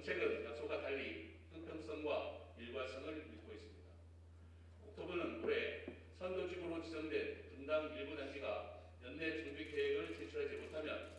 정책은 약속과 달리 형평성과 일관성을 믿고 있습니다. 옥토브는 올해 선도지구로 지정된 분당 일부 단지가 연내 정비 계획을 제출하지 못하면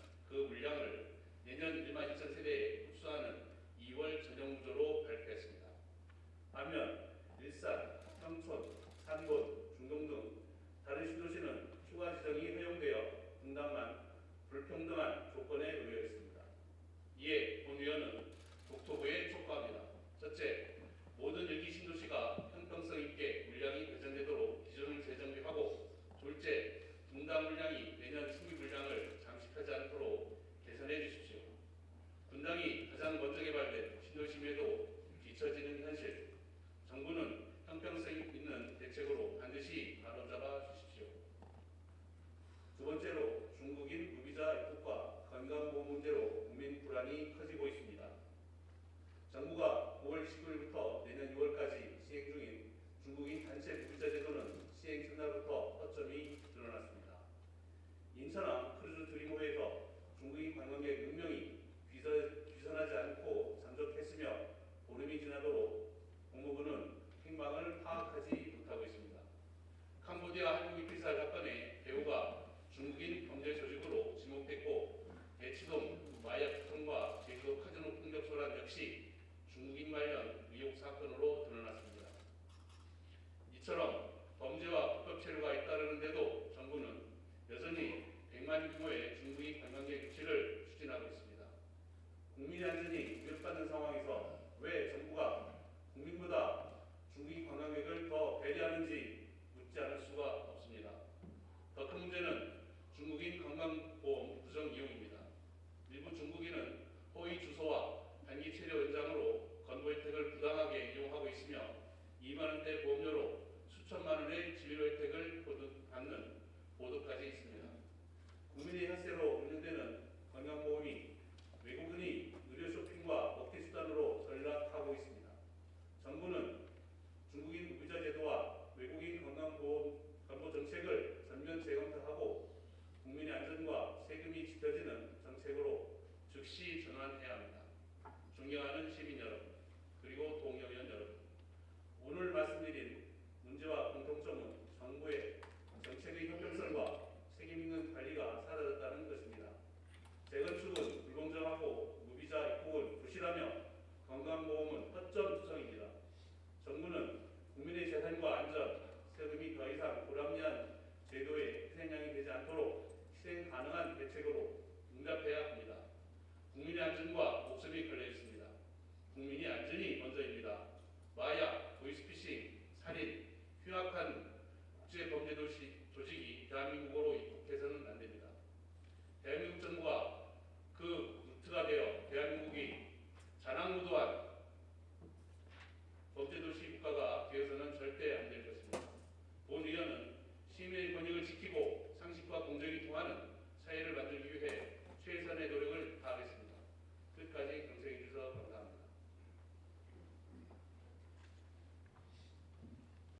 않는 보도까지 있습니다. 국민의 혈세로 운영되는